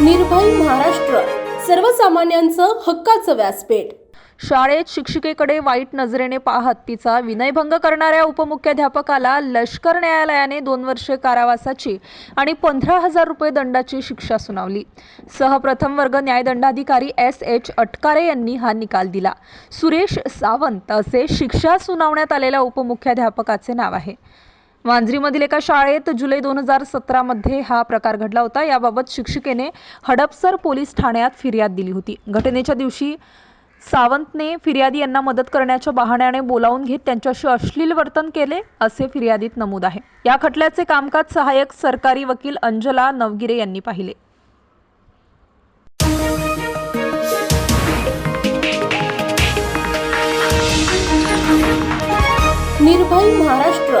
निर्भय महाराष्ट्र सर्वसामान्यांचं हक्काचं व्यासपीठ. शाळेत शिक्षिकेकडे वाईट नजरेने पाहत तिचा विनयभंग करणाऱ्या उपमुख्याध्यापकाला लष्कर न्यायालयाने दोन वर्षे कारावासाची आणि पंधरा हजार रुपये दंडाची शिक्षा सुनावली. सहप्रथम वर्ग न्यायदंडाधिकारी एस एच अटकारे यांनी हा निकाल दिला. सुरेश सावंत असे शिक्षा सुनावण्यात आलेल्या उपमुख्याध्यापकाचे नाव आहे. मांजरीमधील एका शाळेत जुलै दोन हजार सतरामध्ये हा प्रकार घडला होता. याबाबत शिक्षिकेने हडपसर पोलीस ठाण्यात फिर्याद दिली होती. घटनेच्या दिवशी सावंतने फिर्यादी यांना मदत करण्याच्या बहाण्याने बोलावून घेत त्यांच्याशी अश्लील वर्तन केले असे फिर्यादीत नमूद आहे. या खटल्याचे कामकाज सहाय्यक सरकारी वकील अंजला नवगिरे यांनी पाहिले. निर्भय महाराष्ट्र